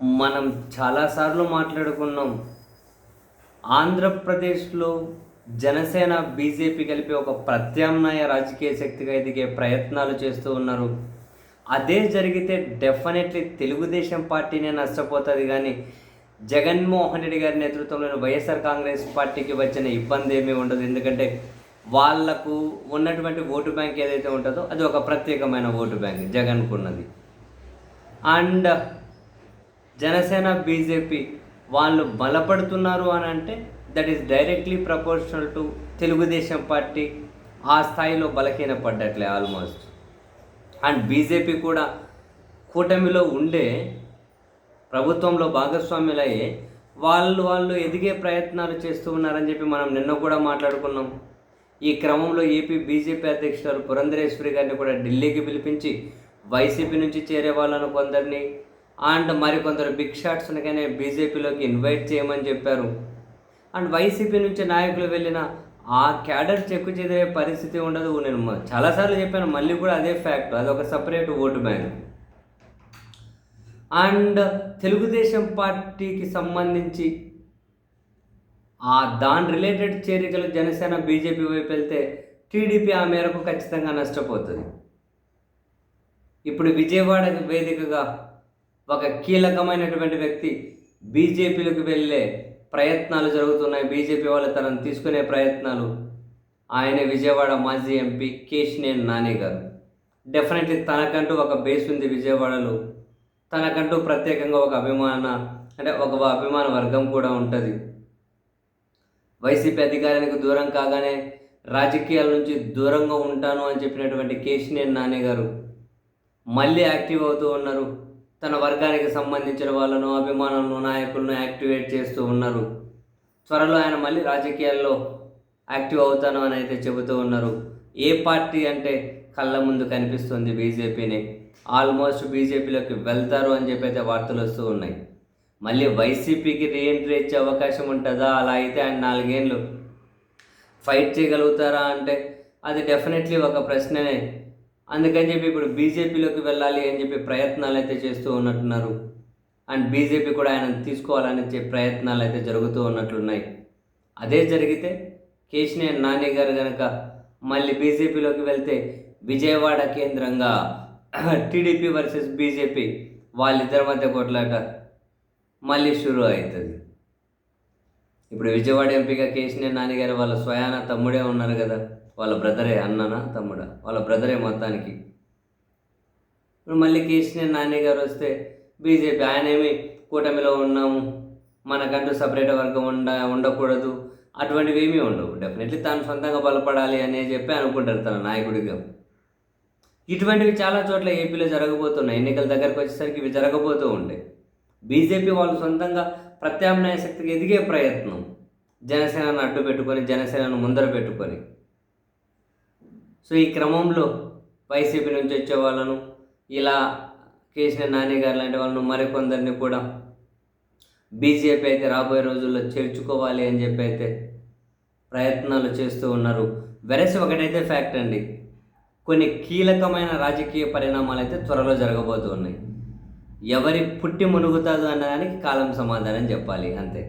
మనం చాలాసార్లు మాట్లాడుకున్నాం. ఆంధ్రప్రదేశ్లో జనసేన బీజేపీ కలిపి ఒక ప్రత్యామ్నాయ రాజకీయ శక్తిగా ఎదిగే ప్రయత్నాలు చేస్తూ ఉన్నారు. అదే జరిగితే డెఫినెట్లీ తెలుగుదేశం పార్టీనే నష్టపోతుంది కానీ జగన్మోహన్ రెడ్డి గారి నేతృత్వంలోని వైఎస్ఆర్ కాంగ్రెస్ పార్టీకి వచ్చిన ఇబ్బంది ఏమీ ఉండదు. ఎందుకంటే వాళ్ళకు ఉన్నటువంటి ఓటు బ్యాంక్ ఏదైతే ఉంటుందో అది ఒక ప్రత్యేకమైన ఓటు బ్యాంక్ జగన్కున్నది. అండ్ జనసేన బీజేపీ వాళ్ళు బలపడుతున్నారు అని అంటే that is directly proportional to Telugu Desam party ఆ స్థాయిలో బలహీనపడ్డట్లే ఆల్మోస్ట్ అండ్ బీజేపీ కూడా కూటమిలో ఉండే ప్రభుత్వంలో భాగస్వాములయ్యే వాళ్ళు వాళ్ళు ఎదిగే ప్రయత్నాలు చేస్తూ ఉన్నారని చెప్పి మనం నిన్న కూడా మాట్లాడుకున్నాం. ఈ క్రమంలో ఏపీ బీజేపీ అధ్యక్షురాలు పురంధరేశ్వరి గారిని కూడా ఢిల్లీకి పిలిపించి వైసీపీ నుంచి చేరే వాళ్ళను కొందరిని అండ్ మరికొందరు బిగ్ షాట్స్ కానీ బీజేపీలోకి ఇన్వైట్ చేయమని చెప్పారు. అండ్ వైసీపీ నుంచి నాయకులు వెళ్ళిన ఆ క్యాడర్ చెక్కు చెదిరే పరిస్థితి ఉండదు. నేను చాలాసార్లు చెప్పాను మళ్ళీ కూడా అదే ఫ్యాక్ట్ అదొక separate vote bank. And Telugu Desam పార్టీకి సంబంధించి ఆ దాని రిలేటెడ్ చేరికలు జనసేన బీజేపీ వైపు వెళ్తే టీడీపీ ఆ మేరకు ఖచ్చితంగా నష్టపోతుంది. ఇప్పుడు విజయవాడ వేదికగా ఒక కీలకమైనటువంటి వ్యక్తి బీజేపీలోకి వెళ్ళే ప్రయత్నాలు జరుగుతున్నాయి. బీజేపీ వాళ్ళు తనను తీసుకునే ప్రయత్నాలు. ఆయన విజయవాడ మాజీ ఎంపీ కేశినేని నాని గారు. డెఫినెట్లీ తనకంటూ ఒక బేస్ ఉంది విజయవాడలో. తనకంటూ ప్రత్యేకంగా ఒక అభిమాన అంటే ఒక అభిమాన వర్గం కూడా ఉంటుంది. వైసీపీ అధికారానికి దూరం కాగానే రాజకీయాల నుంచి దూరంగా ఉంటాను అని చెప్పినటువంటి కేశినేని నాని గారు మళ్ళీ యాక్టివ్ అవుతూ ఉన్నారు. తన వర్గానికి సంబంధించిన వాళ్ళను అభిమానులను నాయకులను యాక్టివేట్ చేస్తూ ఉన్నారు. త్వరలో ఆయన మళ్ళీ రాజకీయాల్లో యాక్టివ్ అవుతాను అని అయితే చెబుతూ ఉన్నారు. ఏ పార్టీ అంటే కళ్ళ ముందు కనిపిస్తుంది బీజేపీని. ఆల్మోస్ట్ బీజేపీలోకి వెళ్తారు అని చెప్పి అయితే వార్తలు వస్తూ ఉన్నాయి. మళ్ళీ వైసీపీకి రీఎంట్రీ ఇచ్చే అవకాశం ఉంటుందా? అలా అయితే ఆయన నాలుగేళ్ళు ఫైట్ చేయగలుగుతారా అంటే అది డెఫినెట్లీ ఒక ప్రశ్ననే. అందుకని చెప్పి ఇప్పుడు బీజేపీలోకి వెళ్ళాలి అని చెప్పి ప్రయత్నాలు అయితే చేస్తూ ఉన్నట్టున్నారు. అండ్ బీజేపీ కూడా ఆయన తీసుకోవాలని చెప్పి ప్రయత్నాలు అయితే జరుగుతూ ఉన్నట్లున్నాయి. అదే జరిగితే కేశినే నాని గారు కనుక మళ్ళీ బీజేపీలోకి వెళ్తే విజయవాడ కేంద్రంగా టీడీపీ వర్సెస్ బీజేపీ వాళ్ళిద్దరి మధ్య కొట్లాట మళ్ళీ షురు అవుతుంది. ఇప్పుడు విజయవాడ ఎంపీగా కేశినే నాని గారు వాళ్ళ స్వయాన తమ్ముడే ఉన్నారు కదా. బ్రదరే అన్ననా తమ్ముడా? వాళ్ళ బ్రదరే మొత్తానికి. ఇప్పుడు మళ్ళీ కేశినేని నాని గారు వస్తే బీజేపీ ఆయనేమి కూటమిలో ఉన్నాము మనకంటూ సపరేట్ వర్గం ఉండ ఉండకూడదు అటువంటివి ఏమీ ఉండవు. డెఫినెట్లీ తాను సొంతంగా బలపడాలి అనే చెప్పి అనుకుంటారు తన నాయకుడిగా. ఇటువంటివి చాలా చోట్ల ఏపీలో జరగబోతున్నాయి. ఎన్నికల దగ్గరకు వచ్చేసరికి ఇవి జరగబోతూ ఉంటాయి. బీజేపీ వాళ్ళు సొంతంగా ప్రత్యామ్నాయ శక్తికి ఎదిగే ప్రయత్నం. జనసేనను అడ్డు పెట్టుకొని జనసేనను ముందర పెట్టుకొని. సో ఈ క్రమంలో వైసీపీ నుంచి వచ్చే వాళ్ళను ఇలా కేసీఆర్ నాని గారు లాంటి వాళ్ళను మరికొందరిని కూడా బీజేపీ అయితే రాబోయే రోజుల్లో చేర్చుకోవాలి అని చెప్పి అయితే ప్రయత్నాలు చేస్తూ ఉన్నారు. వెరసి ఒకటైతే ఫ్యాక్ట్ అండి. కొన్ని కీలకమైన రాజకీయ పరిణామాలు అయితే త్వరలో జరగబోతున్నాయి ఎవరి పుట్టి మునుగుతాదు అన్నదానికి కాలం సమాధానం చెప్పాలి అంతే.